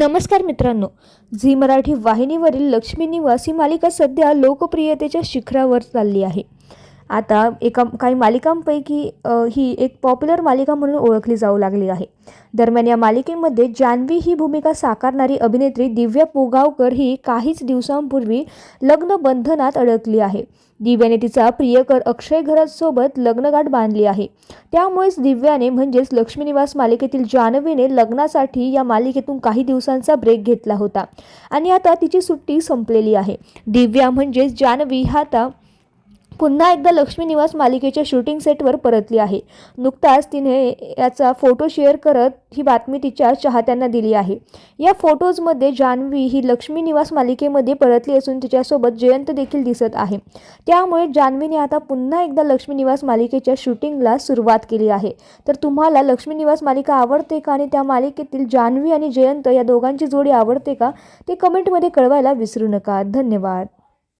नमस्कार मित्रांनो. झी मराठी वाहिनीवरील लक्ष्मी निवास ही मालिका सध्या लोकप्रियतेच्या शिखरावर चालली आहे. आता एका काही मालिकांपैकी ही एक पॉप्युलर मालिका म्हणून ओळखली जाऊ लागली आहे. दरम्यान या मालिकेमध्ये जान्हवी ही भूमिका साकारणारी अभिनेत्री दिव्या पोगावकर ही काहीच दिवसांपूर्वी लग्न बंधनात अडकली आहे. दिव्याने तिचा प्रियकर अक्षय घरासोबत लग्नगाठ बांधली आहे. त्यामुळेच दिव्याने म्हणजेच लक्ष्मी निवास मालिकेतील जान्हवीने लग्नासाठी या मालिकेतून काही दिवसांचा ब्रेक घेतला होता. आणि आता तिची सुट्टी संपलेली आहे. दिव्या म्हणजेच जान्हवी हा आता पुन्हा एकदा लक्ष्मी निवास मालिकेच्या शूटिंग सेटवर परतली आहे. नुकताच तिने याचा फोटो शेअर करत ही बातमी तिच्या चाहत्यांना दिली आहे. या फोटोजमध्ये जान्हवी ही लक्ष्मी निवास मालिकेमध्ये परतली असून तिच्यासोबत जयंत देखील दिसत आहे. त्यामुळे जान्हवीने आता पुन्हा एकदा लक्ष्मी निवास मालिकेच्या शूटिंगला सुरुवात केली आहे. तर तुम्हाला लक्ष्मी निवास मालिका आवडते का आणि त्या मालिकेतील जान्हवी आणि जयंत या दोघांची जोडी आवडते का ते कमेंटमध्ये कळवायला विसरू नका. धन्यवाद.